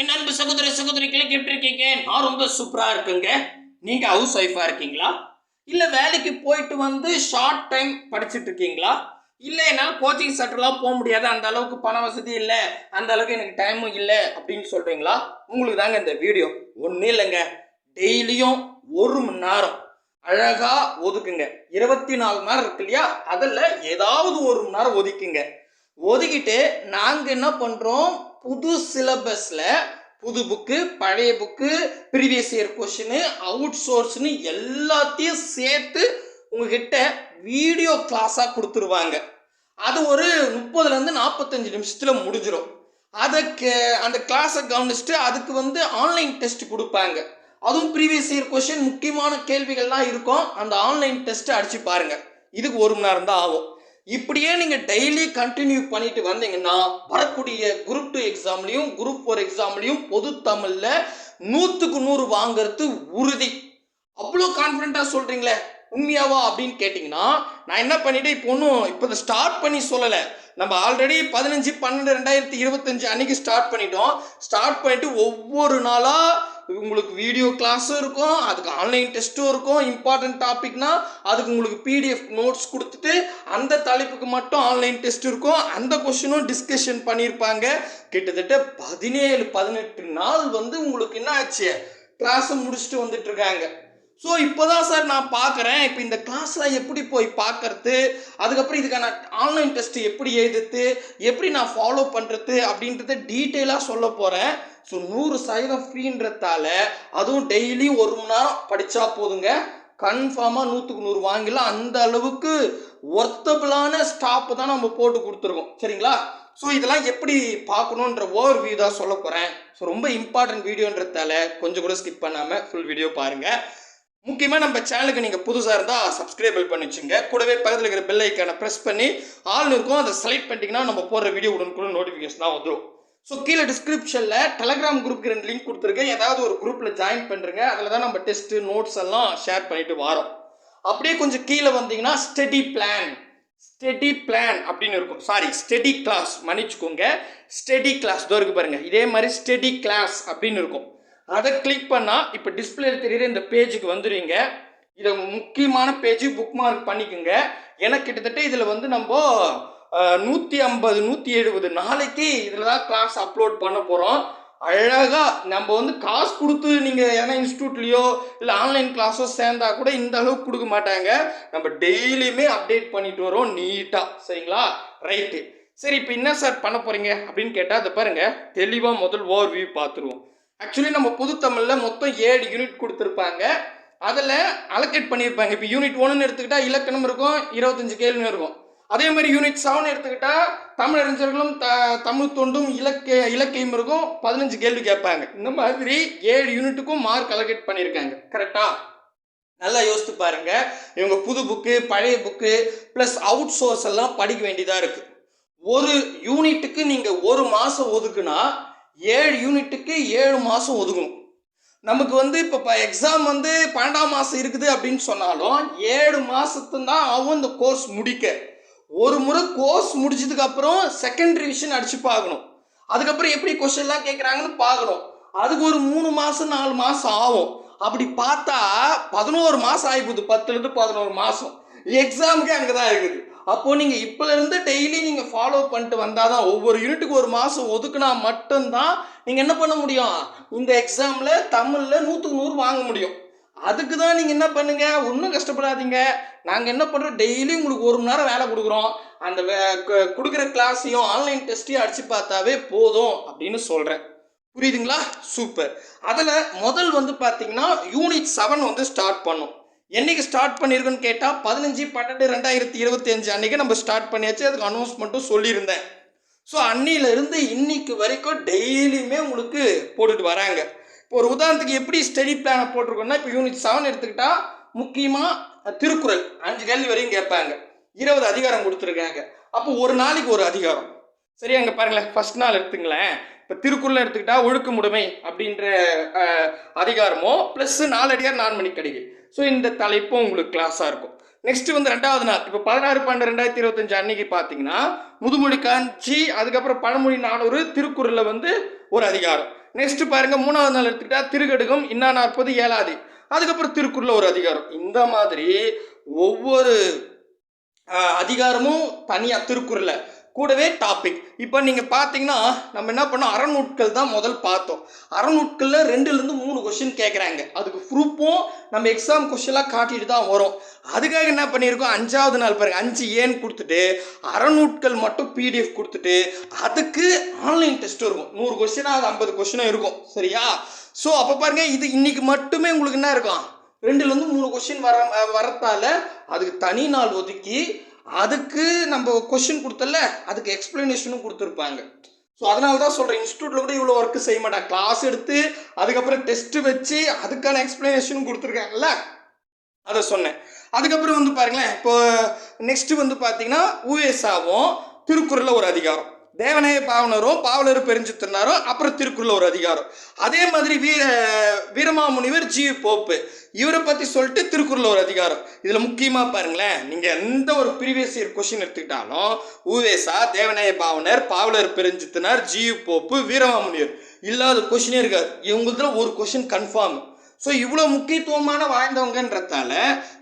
என் அன்பு சகோதர சகோதரிகளை எப்படி இருக்கீங்க நான் ரொம்ப சூப்பராக இருக்குங்க. நீங்கள் ஹவுஸ் ஒய்ஃபாக இருக்கீங்களா? இல்லை வேலைக்கு போயிட்டு வந்து ஷார்ட் டைம் படிச்சுட்டு இருக்கீங்களா? இல்லை என்னால் கோச்சிங் சென்டர்லாம் போக முடியாது அந்த அளவுக்கு பண வசதி இல்லை அந்த அளவுக்கு எனக்கு டைமும் இல்லை அப்படின்னு சொல்கிறீங்களா உங்களுக்கு தாங்க இந்த வீடியோ ஒன்றும் இல்லைங்க. டெய்லியும் ஒரு மணி நேரம் அழகாக ஒதுக்குங்க. இருபத்தி நாலு மணி நேரம் இருக்கு இல்லையா? அதில் ஏதாவது ஒரு மணி நேரம் ஒதுக்குங்க. ஒதுக்கிட்டு நாங்கள் என்ன பண்ணுறோம் புது சிலபஸில் புது புக்கு பழைய புக்கு ப்ரீவியஸ் இயர் கொஷினு அவுட் சோர்ஸ்னு எல்லாத்தையும் சேர்த்து உங்ககிட்ட வீடியோ கிளாஸாக கொடுத்துருவாங்க. அது ஒரு முப்பதுலேருந்து நாற்பத்தஞ்சு நிமிஷத்தில் முடிஞ்சிடும் அதுக்கு அந்த கிளாஸை கவனிச்சுட்டு அதுக்கு வந்து ஆன்லைன் டெஸ்ட் கொடுப்பாங்க. அதுவும் ப்ரீவியஸ் இயர் கொஷின் முக்கியமான கேள்விகள்லாம் இருக்கும். அந்த ஆன்லைன் டெஸ்ட்டை அடிச்சு பாருங்கள் இதுக்கு ஒரு மணி நேரம் தான் ஆகும். இப்படியே நீங்கள் டெய்லி கண்டினியூ பண்ணிட்டு வந்தீங்கன்னா வரக்கூடிய குரூப் டூ எக்ஸாம்லையும் குரூப் ஃபோர் எக்ஸாம்லையும் பொது தமிழில் நூற்றுக்கு நூறு வாங்குறது உறுதி. அவ்வளோ கான்ஃபிடென்ட்டாக சொல்கிறீங்களே உண்மையாவா அப்படின்னு கேட்டிங்கன்னா நான் என்ன பண்ணிட்டு இப்போ ஒன்றும் இப்போ ஸ்டார்ட் பண்ணி சொல்லலை. நம்ம ஆல்ரெடி பதினஞ்சு பன்னெண்டு ரெண்டாயிரத்தி இருபத்தஞ்சு அன்னைக்கு ஸ்டார்ட் பண்ணிட்டோம். ஸ்டார்ட் பண்ணிட்டு ஒவ்வொரு நாளாக உங்களுக்கு வீடியோ கிளாஸும் இருக்கும் அதுக்கு ஆன்லைன் டெஸ்ட்டும் இருக்கும். இம்பார்ட்டன்ட் டாபிக்னால் அதுக்கு உங்களுக்கு பிடிஎஃப் நோட்ஸ் கொடுத்துட்டு அந்த தலைப்புக்கு மட்டும் ஆன்லைன் டெஸ்ட் இருக்கும். அந்த கொஷினும் டிஸ்கஷன் பண்ணியிருப்பாங்க. கிட்டத்தட்ட பதினேழு பதினெட்டு நாள் வந்து உங்களுக்கு என்ன ஆச்சு? கிளாஸை முடிச்சுட்டு வந்துட்டு இருக்காங்க. ஸோ இப்போதான் சார் நான் பார்க்குறேன் இப்போ இந்த கிளாஸில் எப்படி போய் பார்க்கறது அதுக்கப்புறம் இதுக்கான ஆன்லைன் டெஸ்ட் எப்படி எழுதுறது? எப்படி நான் ஃபாலோ பண்ணுறது அப்படின்றத டீட்டெயிலாக சொல்ல போகிறேன் ஸோ நூறு சதவீதம் ஃப்ரீன்றதால அதுவும் டெய்லி ஒரு மணி நேரம் படித்தா போதுங்க. கன்ஃபார்மாக நூற்றுக்கு நூறு வாங்கிடலாம். அந்த அளவுக்கு ஒர்த்தபிளான ஸ்டாப்பு தான் நம்ம போட்டு கொடுத்துருக்கோம். சரிங்களா? ஸோ இதெல்லாம் எப்படி பார்க்கணுன்ற ஓவர் வியூ தான் சொல்ல போகிறேன் ஸோ ரொம்ப இம்பார்ட்டன்ட் வீடியோன்றதால கொஞ்சம் கூட ஸ்கிப் பண்ணாமல் ஃபுல் வீடியோ பாருங்கள் முக்கியமாக நம்ம சேனலுக்கு நீங்கள் புதுசாக இருந்தால் சப்ஸ்கிரைபிள் பண்ணி வச்சுங்க. கூடவே பக்கத்தில் இருக்கிற பெல் ஐக்கானை ப்ரெஸ் பண்ணி ஆள் இருக்கும் அதை செலக்ட் பண்ணிட்டீங்கன்னா நம்ம போடுற வீடியோ உடனுக்குடன் நோட்டிஃபிகேஷன் தான் வந்துடும் ஸோ கீழே டிஸ்கிரிப்ஷனில் டெலகிராம் குரூப்க்கு ரெண்டு லிங்க் கொடுத்துருக்கேன். ஏதாவது ஒரு குரூப்பில் ஜாயின் பண்ணுறங்க அதில் தான் நம்ம டெஸ்ட்டு நோட்ஸ் எல்லாம் ஷேர் பண்ணிட்டு வரோம். அப்படியே கொஞ்சம் கீழே வந்தீங்கன்னா ஸ்டடி பிளான் ஸ்டடி பிளான் அப்படின்னு இருக்கும். சாரி ஸ்டடி கிளாஸ் மன்னிச்சுக்கோங்க. ஸ்டடி கிளாஸ் இதோ இருக்கு பாருங்கள் இதே மாதிரி ஸ்டடி கிளாஸ் அப்படின்னு இருக்கும். அதை கிளிக் பண்ணால் இப்போ டிஸ்பிளேல தெரியுற இந்த பேஜுக்கு வந்துடுவீங்க. இதை முக்கியமான பேஜ் புக் மார்க் பண்ணிக்கோங்க. ஏன்னா கிட்டத்தட்ட இதில் வந்து நம்ம நூற்றி ஐம்பது நூற்றி எழுபது நாளைக்கு இதில் தான் கிளாஸ் அப்லோட் பண்ண போகிறோம் அழகாக நம்ம வந்து காசு கொடுத்து நீங்கள் எதனா இன்ஸ்டியூட்லேயோ இல்லை ஆன்லைன் கிளாஸோ சேர்ந்தா கூட இந்த அளவுக்கு கொடுக்க மாட்டாங்க. நம்ம டெய்லியுமே அப்டேட் பண்ணிட்டு வரோம் நீட்டாக சரிங்களா? ரைட்டு சரி இப்போ என்ன சார் பண்ண போகிறீங்க அப்படின்னு கேட்டால் அதை பாருங்கள் தெளிவாக முதல் ஓவர் வியூ பார்த்துருவோம் ஆக்சுவலி நம்ம புது தமிழில் மொத்தம் ஏழு யூனிட் கொடுத்துருப்பாங்க. அதில் அலோகேட் பண்ணியிருப்பாங்க இப்போ யூனிட் ஒன்றுன்னு எடுத்துக்கிட்டால் இலக்கணம் இருக்கும் இருபத்தஞ்சு கேள்வி இருக்கும். அதே மாதிரி யூனிட் செவன் எடுத்துக்கிட்டால் தமிழறிஞர்களும் த தமிழ் தொண்டும் இலக்கிய இலக்கியம் இருக்கும். பதினஞ்சு கேள்வி கேட்பாங்க. இந்த மாதிரி ஏழு யூனிட்டுக்கும் மார்க் அலோகேட் பண்ணியிருக்காங்க. கரெக்டா நல்லா யோசித்து பாருங்க. இவங்க புது புக்கு பழைய புக்கு ப்ளஸ் அவுட் சோர்ஸ் எல்லாம் படிக்க வேண்டியதாக இருக்குது ஒரு யூனிட்டுக்கு நீங்கள் ஒரு மாதம் ஒதுக்குனா ஏழு யூனிட்டுக்கு ஏழு மாதம் ஒதுக்கணும். நமக்கு வந்து இப்போ எக்ஸாம் வந்து பன்னெண்டாம் மாதம் இருக்குது அப்படின்னு சொன்னாலும் ஏழு மாதத்துந்தான் ஆகும் இந்த கோர்ஸ் முடிக்க. ஒரு முறை கோர்ஸ் முடிச்சதுக்கு அப்புறம் செகண்ட் ரிவிஷன் அடிச்சு பார்க்கணும். அதுக்கப்புறம் எப்படி கொஸ்டின்லாம் கேட்குறாங்கன்னு பார்க்கணும். அதுக்கு ஒரு மூணு மாதம் நாலு மாதம் ஆகும். அப்படி பார்த்தா பதினோரு மாதம் ஆகிப்போகுது பத்துலேருந்து பதினோரு மாதம் எக்ஸாமுக்கே அங்கே தான் இருக்குது. அப்போது நீங்கள் இப்போலேருந்து டெய்லி நீங்கள் ஃபாலோ பண்ணிட்டு வந்தால் தான் ஒவ்வொரு யூனிட்டுக்கு ஒரு மாதம் ஒதுக்குனா மட்டும்தான் நீங்கள் என்ன பண்ண முடியும்? இந்த எக்ஸாமில் தமிழில் நூற்றுக்கு நூறு வாங்க முடியும். அதுக்கு தான் நீங்கள் என்ன பண்ணுங்கள் ஒன்றும் கஷ்டப்படாதீங்க. நாங்கள் என்ன பண்ணுறோம் டெய்லி உங்களுக்கு ஒரு மணி நேரம் வேலை கொடுக்குறோம். அந்த வே- கொடுக்குற கிளாஸையும் ஆன்லைன் டெஸ்ட்டையும் அடிச்சு பார்த்தாவே போதும் அப்படின்னு சொல்கிறேன் புரியுதுங்களா? சூப்பர். அதில் முதல் வந்து பார்த்தீங்கன்னா யூனிட் செவன் வந்து ஸ்டார்ட் பண்ணும். என்றைக்கு ஸ்டார்ட் பண்ணியிருக்குன்னு கேட்டால் பதினஞ்சு பன்னெண்டு ரெண்டாயிரத்தி இருபத்தி அஞ்சு அன்றைக்கி நம்ம ஸ்டார்ட் பண்ணியாச்சு. அதுக்கு அனௌன்ஸ்மெண்ட்டும் சொல்லியிருந்தேன். ஸோ அன்னியிலிருந்து இன்னைக்கு வரைக்கும் டெய்லியுமே உங்களுக்கு போட்டுட்டு வராங்க. இப்போ ஒரு உதாரணத்துக்கு எப்படி ஸ்டடி பிளானை போட்டிருக்கோம்னா இப்போ யூனிட் செவன் எடுத்துக்கிட்டால் முக்கியமாக திருக்குறள். அஞ்சு கேள்வி வரையும் கேட்பாங்க. இருபது அதிகாரம் கொடுத்துருக்காங்க. அப்போ ஒரு நாளைக்கு ஒரு அதிகாரம். சரி அங்கே பாருங்களேன். ஃபர்ஸ்ட் நாள் எடுத்துங்களேன். இப்போ திருக்குறள் எடுத்துக்கிட்டா ஒழுக்கமுடைமை அப்படின்ற அதிகாரமோ ப்ளஸ் நாலடியார் நான்மணி கடிகை ஸோ இந்த தலைப்பும் உங்களுக்கு கிளாஸாக இருக்கும். நெக்ஸ்ட் வந்து ரெண்டாவது நாள். இப்போ பதினாறு பன்னெண்டு ரெண்டாயிரத்தி இருபத்தஞ்சு அன்னைக்கு பார்த்தீங்கன்னா முதுமொழி காஞ்சி அதுக்கப்புறம் பழமொழி நானூறு திருக்குறளில் வந்து ஒரு அதிகாரம். நெக்ஸ்ட் பாருங்க மூணாவது நாள் எடுத்துக்கிட்டா திருக்கடுகம் இன்னா நாற்பது ஏழாதி. அதுக்கப்புறம் திருக்குறளில் ஒரு அதிகாரம். இந்த மாதிரி ஒவ்வொரு அதிகாரமும் தனியாக திருக்குறளில். கூடவே டாபிக் இப்போ நீங்கள் பார்த்தீங்கன்னா நம்ம என்ன பண்ணோம்? அறநூட்கள் தான் முதல் பார்த்தோம். அறநூட்களில் ரெண்டுலேருந்து மூணு கொஷின் கேட்குறாங்க அதுக்கு ப்ரூஃபும் நம்ம எக்ஸாம் கொஷின்லாம் காட்டிட்டு தான் வரும். அதுக்காக என்ன பண்ணியிருக்கோம்? அஞ்சாவது நாள் பாருங்கள் அஞ்சு ஏன்னு கொடுத்துட்டு அறநூட்கள் மட்டும் பிடிஎஃப் கொடுத்துட்டு அதுக்கு ஆன்லைன் டெஸ்ட் இருக்கும். நூறு கொஷினாக அது ஐம்பது கொஷினும் இருக்கும். சரியா? ஸோ அப்போ பாருங்கள் இது இன்றைக்கி மட்டுமே உங்களுக்கு என்ன இருக்கும்? ரெண்டுலேருந்து மூணு கொஷின் வர வரத்தால் அதுக்கு தனி நாள் ஒதுக்கி அதுக்கு நம்ம கொஷின் கொடுத்தல அதுக்கு எக்ஸ்பிளனேஷனும் கொடுத்துருப்பாங்க. ஸோ அதனால தான் சொல்கிறேன் இன்ஸ்டியூட்டில் கூட இவ்வளோ ஒர்க்கு செய்ய மாட்டாங்க கிளாஸ் எடுத்து அதுக்கப்புறம் டெஸ்ட்டு வச்சு அதுக்கான எக்ஸ்பிளனேஷனும் கொடுத்துருக்காங்கல்ல? அதை சொன்னேன். அதுக்கப்புறம் வந்து பாருங்களேன் இப்போ நெக்ஸ்ட்டு வந்து பார்த்தீங்கன்னா உவேசாவும் திருக்குறளில் ஒரு அதிகாரம். தேவனைய பாவனரும் பாவலர் பெருஞ்சித்திரனாரும் அப்புறம் திருக்குறள் ஒரு அதிகாரம். அதே மாதிரி வீர வீரமாமுனிவர் ஜி. போப்பு. இவரை பற்றி சொல்லிட்டு திருக்குறள் ஒரு அதிகாரம். இதில் முக்கியமாக பாருங்களேன் நீங்கள் எந்த ஒரு ப்ரீவியஸ் இயர் கொஷின் எடுத்துக்கிட்டாலும் ஊவேசா தேவநாய பாவனர் பாவலர் பெருஞ்சித்தினார் ஜி. போப்பு வீரமாமுனிவர் இல்லாத கொஷினே இருக்காது. இவங்களதுல ஒரு கொஷின் கன்ஃபார்ம் ஸோ இவ்வளோ முக்கியத்துவமான வாய்ந்தவங்கன்றதால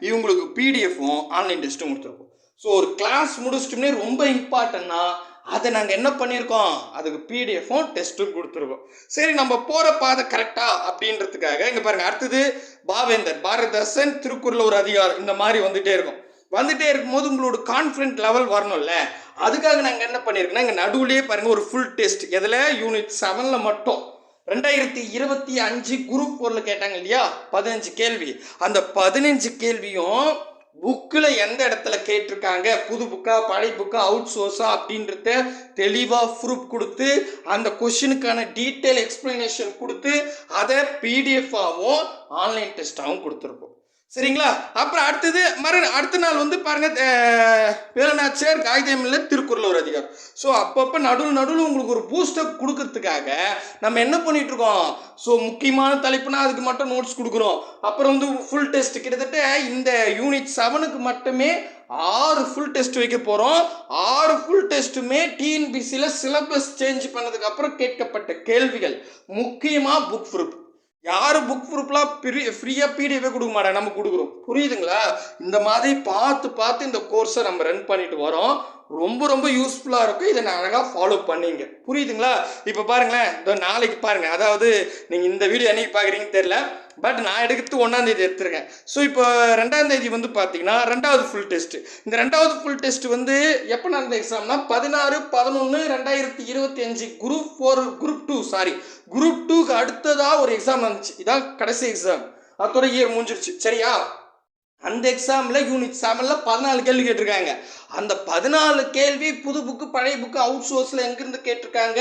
இவங்களுக்கு பிடிஎஃப்பும் ஆன்லைன் டெஸ்ட்டும் கொடுத்துருக்கோம். ஸோ ஒரு கிளாஸ் முடிச்சிட்டோம்னே ரொம்ப இம்பார்ட்டன்னா அதை நாங்கள் என்ன பண்ணியிருக்கோம்? அதுக்கு பிடிஎஃப்பும் டெஸ்ட்டும் கொடுத்துருக்கோம். சரி நம்ம போகிற பாதை கரெக்டா அப்படின்றதுக்காக இங்கே பாருங்கள் அடுத்தது பாவேந்தர் பாரதாசன் திருக்குறள் ஒரு அதிகாரம் இந்த மாதிரி வந்துகிட்டே இருக்கும். வந்துகிட்டே இருக்கும்போது உங்களோட கான்ஃபிடென்ட் லெவல் வரணும்ல. அதுக்காக நாங்கள் என்ன பண்ணியிருக்கோன்னா இங்கே நடுவுலேயே பாருங்கள் ஒரு ஃபுல் டெஸ்ட் எதில்? யூனிட் செவனில் மட்டும். ரெண்டாயிரத்தி இருபத்தி அஞ்சு குரூப் ஃபோரில் கேட்டாங்க இல்லையா? பதினஞ்சு கேள்வி. அந்த பதினஞ்சு கேள்வியும் புக்கில் எந்த இடத்துல கேட்டிருக்காங்க? புது புக்கா பழைய புக்கா அவுட் சோர்ஸா அப்படின்றத தெளிவாக ப்ரூஃப் கொடுத்து அந்த கொஷினுக்கான டீட்டெயில் எக்ஸ்ப்ளனேஷன் கொடுத்து அதை பிடிஎஃபாகவும் ஆன்லைன் டெஸ்ட்டாகவும் கொடுத்துருப்போம். சரிங்களா? அப்புறம் அடுத்தது மறு அடுத்த நாள் வந்து பாருங்க வேலுநாச்சியார் காகிதமில்ல திருக்குறள் ஒரு அதிகாரம். ஸோ அப்பப்போ நடுவில் நடுவில் உங்களுக்கு ஒரு பூஸ்டப் கொடுக்கறதுக்காக நம்ம என்ன பண்ணிட்டு இருக்கோம்? ஸோ முக்கியமான தலைப்புனா அதுக்கு மட்டும் நோட்ஸ் கொடுக்குறோம். அப்புறம் வந்து ஃபுல் டெஸ்ட் கிட்டத்தட்ட இந்த யூனிட் செவனுக்கு மட்டுமே ஆறு ஃபுல் டெஸ்ட் வைக்க போகிறோம் ஆறு ஃபுல் டெஸ்ட்டுமே டிஎன்பிசியில் சிலபஸ் சேஞ்ச் பண்ணதுக்கப்புறம் கேட்கப்பட்ட கேள்விகள். முக்கியமாக புக் ப்ரூப் யாரும் புக் ப்ரூஃப்லாம் ஃப்ரீ ஃப்ரீயாக பிடிஎஃபே கொடுக்க மாட்டாங்க நம்ம கொடுக்குறோம். புரியுதுங்களா? இந்த மாதிரி பார்த்து பார்த்து இந்த கோர்ஸை நம்ம ரன் பண்ணிட்டு வரோம். ரொம்ப ரொம்ப யூஸ்ஃபுல்லாக இருக்கும் இதை நான் அழகாக ஃபாலோ பண்ணிங்க. புரியுதுங்களா? இப்போ பாருங்களேன். இதோ நாளைக்கு பாருங்கள் அதாவது நீங்கள் இந்த வீடியோ என்னைக்கு பார்க்குறீங்கன்னு தெரில பட் நான் எடுக்கிறது ஒன்றாந்தேதி எடுத்துருக்கேன். ஸோ இப்போ ரெண்டாந்தேதி வந்து பார்த்தீங்கன்னா ரெண்டாவது ஃபுல் டெஸ்ட்டு இந்த ரெண்டாவது ஃபுல் டெஸ்ட் வந்து எப்போ நடந்த எக்ஸாம்னா பதினாறு பதினொன்று ரெண்டாயிரத்தி இருபத்தி அஞ்சு group four group two sorry group டூக்கு அடுத்ததாக ஒரு எக்ஸாம் வந்துச்சு இதான் கடைசி எக்ஸாம் அதோட இயர் முடிஞ்சிருச்சு. சரியா? அந்த எக்ஸாமில் யூனிட் செவனில் பதினாலு கேள்வி கேட்டிருக்காங்க. அந்த பதினாலு கேள்வி புது புக்கு பழைய புக்கு அவுட் சோர்ஸில் எங்கேருந்து கேட்டிருக்காங்க?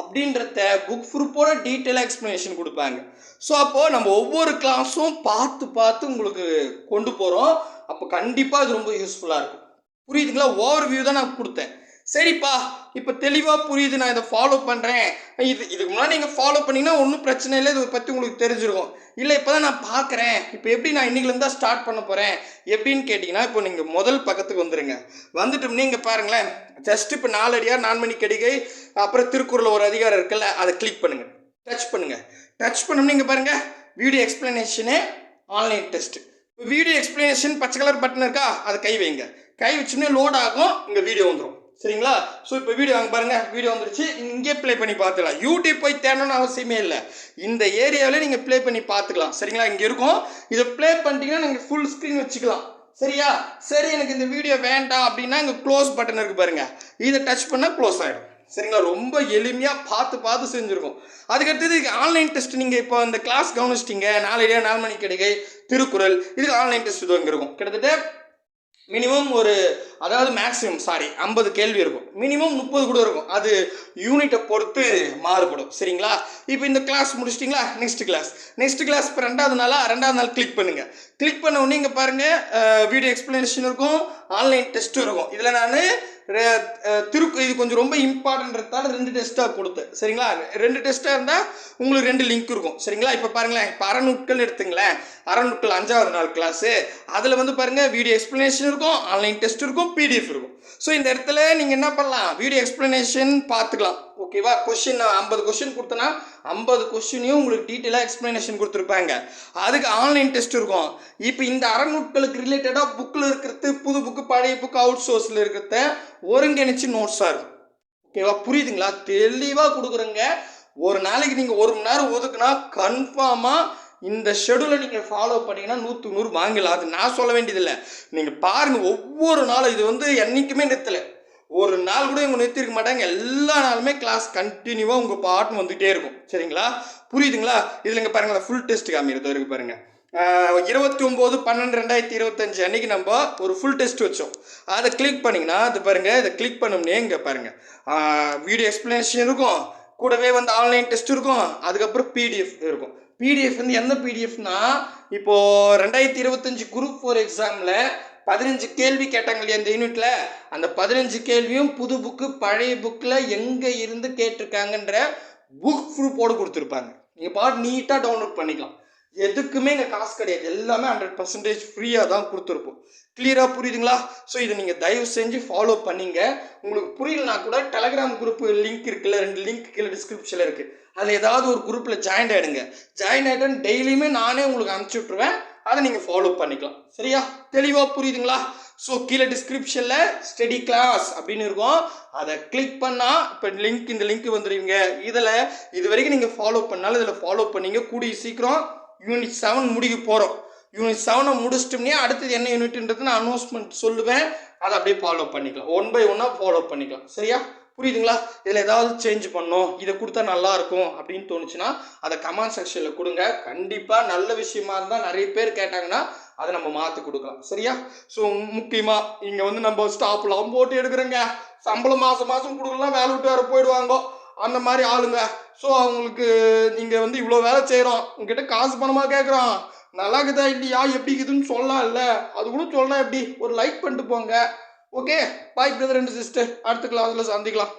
அப்படின்றத புக் ப்ரூஃபோட டீட்டெயிலாக எக்ஸ்ப்ளனேஷன் கொடுப்பாங்க. ஸோ அப்போது நம்ம ஒவ்வொரு கிளாஸும் பார்த்து பார்த்து உங்களுக்கு கொண்டு போகிறோம் அப்போ கண்டிப்பாக அது ரொம்ப யூஸ்ஃபுல்லாக இருக்கும். புரியுதுங்களா? ஓவர் வியூ தான் நான் கொடுத்தேன். சரிப்பா இப்போ தெளிவாக புரியுது நான் இதை ஃபாலோ பண்ணுறேன் இது இதுக்கு முன்னாடி நீங்கள் ஃபாலோ பண்ணீங்கன்னா ஒன்றும் பிரச்சனை இல்லை இதை பற்றி உங்களுக்கு தெரிஞ்சிருக்கும். இல்லை இப்போ தான் நான் பார்க்குறேன். இப்போ எப்படி நான் இன்னைக்குலேருந்து தான் ஸ்டார்ட் பண்ண போகிறேன் எப்படின்னு கேட்டிங்கன்னா இப்போ நீங்கள் முதல் பக்கத்துக்கு வந்துடுங்க வந்துட்டு நீங்கள் பாருங்களேன். ஜஸ்ட் இப்போ நாலடியார் நான்மணி கடிகை அப்புறம் திருக்குறள் ஒரு அதிகாரம் இருக்குல்ல அதை கிளிக் பண்ணுங்கள் டச் பண்ணுங்கள் டச் பண்ணோம்னு நீங்கள் பாருங்கள் video explanation online test video explanation பச்சை கலர் பட்டன் இருக்கா? அதை கை வைங்க. கை வச்சுன்னே லோட் ஆகும் இங்கே வீடியோ வந்துடும் சரிங்களா? ஸோ இப்போ வீடியோ அங்கே பாருங்க. வீடியோ வந்துருச்சு. இங்கே ப்ளே பண்ணி பார்த்துக்கலாம். யூடியூப் போய் தேடணும்னு அவசியமே இல்லை. இந்த ஏரியாவில் நீங்கள் ப்ளே பண்ணி பார்த்துக்கலாம். சரிங்களா? இங்கே இருக்கும். இதை ப்ளே பண்ணிட்டீங்கன்னா நீங்கள் ஃபுல் ஸ்க்ரீன் வச்சுக்கலாம். சரியா? சரி எனக்கு இந்த வீடியோ வேண்டாம் அப்படின்னா இங்கே க்ளோஸ் பட்டன் இருக்குது பாருங்க. இதை டச் பண்ணால் க்ளோஸ் ஆகிடும் சரிங்களா? ரொம்ப எளிமையாக பார்த்து பார்த்து செஞ்சுருக்கோம். அதுக்கடுத்தது ஆன்லைன் டெஸ்ட் நீங்கள் இப்போ இந்த கிளாஸ் கவனிச்சிட்டிங்க. நாலு நாலு மணி கிடைக்கை. திருக்குறள். இதுக்கு ஆன்லைன் டெஸ்ட் இது இங்கே இருக்கும். கிட்டத்தட்ட மினிமம் ஒரு அதாவது மேக்ஸிமம் சாரி ஐம்பது கேள்வி இருக்கும். மினிமம் முப்பது கூட இருக்கும். அது யூனிட்டை பொறுத்து மாறுபடும். சரிங்களா? இப்போ இந்த கிளாஸ் முடிச்சிட்டிங்களா? நெக்ஸ்ட் கிளாஸ் நெக்ஸ்ட் கிளாஸ் இப்போ ரெண்டாவது நாளாக ரெண்டாவது நாள் கிளிக் பண்ணுங்கள் கிளிக் பண்ண உடனே இங்கே பாருங்கள் வீடியோ எக்ஸ்ப்ளனேஷன் இருக்கும் ஆன்லைன் டெஸ்ட்டும் இருக்கும். இதில் நான் திருக்கு இது கொஞ்சம் ரொம்ப இம்பார்ட்டன்றதால ரெண்டு டெஸ்ட்டாக கொடுத்து சரிங்களா? ரெண்டு டெஸ்ட்டாக இருந்தால் உங்களுக்கு ரெண்டு லிங்க் இருக்கும். சரிங்களா? இப்போ பாருங்களேன். இப்போ அறநூட்கள் எடுத்துங்களேன். அறநூட்கள் அஞ்சாவது நாள் கிளாஸு அதில் வந்து பாருங்கள் வீடியோ எக்ஸ்ப்ளனேஷன் இருக்கும் ஆன்லைன் டெஸ்ட் இருக்கும் பிடிஎஃப் இருக்கும். ஸோ இந்த இடத்துல நீங்கள் என்ன பண்ணலாம்? வீடியோ எக்ஸ்ப்ளனேஷன் பார்த்துக்கலாம். ஓகேவா கொஷின் ஐம்பது கொஷின் கொடுத்தனா ஐம்பது கொஷினையும் உங்களுக்கு டீட்டெயிலாக எக்ஸ்ப்ளனேஷன் கொடுத்துருப்பாங்க. அதுக்கு ஆன்லைன் டெஸ்ட் இருக்கும். இப்போ இந்த அறநூட்களுக்கு ரிலேட்டடாக புக்கில் இருக்கிறது புது புக்கு பழைய புக்கு அவுட் சோர்ஸில் இருக்கிறத ஒருங்கிணைச்சு நோட்ஸாக இருக்கும். ஓகேவா புரியுதுங்களா? தெளிவாக கொடுக்குறேங்க. ஒரு நாளைக்கு நீங்கள் ஒரு மணி நேரம் ஒதுக்குனா கன்ஃபார்மாக இந்த ஷெடியூலை நீங்கள் ஃபாலோ பண்ணிங்கன்னா நூற்று நூறு வாங்கலாம். அது நான் சொல்ல வேண்டியதில்லை. நீங்கள் பாருங்கள் ஒவ்வொரு நாளும் இது வந்து என்றைக்குமே நிறுத்தலை. ஒரு நாள் கூட இவங்க நிறுத்திருக்க மாட்டாங்க. எல்லா நாளுமே கிளாஸ் கண்டினியூவாக உங்கள் பாட்டும் வந்துகிட்டே இருக்கும். சரிங்களா? புரியுதுங்களா? இதில் இங்கே பாருங்களா ஃபுல் டெஸ்ட் காமிக்கிறது வரைக்கும் பாருங்கள் இருபத்தி ஒம்பது பன்னெண்டு ரெண்டாயிரத்தி இருபத்தஞ்சு அன்றைக்கி நம்ம ஒரு ஃபுல் டெஸ்ட் வச்சோம். அதை கிளிக் பண்ணிங்கன்னா அது பாருங்கள் இதை கிளிக் பண்ணோம்னே இங்கே பாருங்கள் வீடியோ எக்ஸ்ப்ளனேஷன் இருக்கும். கூடவே வந்து ஆன்லைன் டெஸ்ட் இருக்கும். அதுக்கப்புறம் பிடிஎஃப் இருக்கும். பிடிஎஃப் வந்து எந்த பிடிஎஃப்னா இப்போது ரெண்டாயிரத்தி இருபத்தஞ்சி குரூப் ஃபோர் எக்ஸாமில் பதினஞ்சு கேள்வி கேட்டாங்க இல்லையா இந்த யூனிட்ல அந்த பதினஞ்சு கேள்வியும் புது புக்கு பழைய புக்கில் எங்கே இருந்து கேட்டிருக்காங்கன்ற புக் ப்ரூஃபோடு கொடுத்துருப்பாங்க. நீங்கள் பாட்டு நீட்டாக டவுன்லோட் பண்ணிக்கலாம். எதுக்குமே இங்கே காசு கிடையாது. எல்லாமே ஹண்ட்ரட் பர்சன்டேஜ் ஃப்ரீயாக தான் கொடுத்துருப்போம். கிளியராக புரியுதுங்களா? ஸோ இதை நீங்கள் தயவு செஞ்சு ஃபாலோ பண்ணிங்க. உங்களுக்கு புரியலனா கூட டெலகிராம் குரூப் லிங்க் இருக்குல்ல ரெண்டு லிங்க் கீழே டிஸ்கிரிப்ஷனில் இருக்குது அதில் ஏதாவது ஒரு குரூப்பில் ஜாயின் ஆகிடுங்க ஜாயின் ஆகிட்டு டெய்லியுமே நானே உங்களுக்கு அனுப்பிச்சி விட்ருவேன் அதை நீங்கள் ஃபாலோ பண்ணிக்கலாம். சரியா? தெளிவாக புரியுதுங்களா? ஸோ கீழே டிஸ்கிரிப்ஷனில் ஸ்டடி கிளாஸ் அப்படின்னு இருக்கும். அதை கிளிக் பண்ணால் இப்போ லிங்க் இந்த லிங்க் வந்துடுவீங்க இதில் இது வரைக்கும் நீங்கள் ஃபாலோ பண்ணாலும் இதில் ஃபாலோ பண்ணீங்க. கூடிய சீக்கிரம் யூனிட் செவன் முடிக்க போகிறோம் யூனிட் செவனை முடிச்சிட்டோம்னே அடுத்தது என்ன யூனிட்ன்றது நான் அனௌன்ஸ்மெண்ட் சொல்லுவேன். அதை அப்படியே ஃபாலோ பண்ணிக்கலாம். ஒன் பை ஒன்னாக ஃபாலோ பண்ணிக்கலாம். சரியா? புரியுதுங்களா? இதில் ஏதாவது சேஞ்ச் பண்ணும் இதை கொடுத்தா நல்லா இருக்கும் அப்படின்னு தோணுச்சுன்னா அதை கமெண்ட் செக்ஷனில் கொடுங்க. கண்டிப்பாக நல்ல விஷயமா இருந்தால் நிறைய பேர் கேட்டாங்கன்னா அதை நம்ம மாற்றி கொடுக்கலாம். சரியா? ஸோ முக்கியமாக இங்கே வந்து நம்ம ஸ்டாப்லாம் போட்டு எடுக்கிறோங்க. சம்பளம் மாதம் மாதம் கொடுக்கலாம் வேலை விட்டு வேறு போயிடுவாங்க. அந்த மாதிரி ஆளுங்க. ஸோ அவங்களுக்கு நீங்கள் வந்து இவ்வளோ வேலை செய்கிறோம் உங்ககிட்ட காசு பணமாக கேட்குறோம் நல்லா இருக்குதா இல்லையா? எப்படி இருக்குதுன்னு சொல்லலாம் இல்லை அது கூட சொல்லலாம் எப்படி? ஒரு லைக் பண்ணிட்டு போங்க. Okay bye brother and sister அடுத்த கிளாஸில் சந்திக்கலாம்.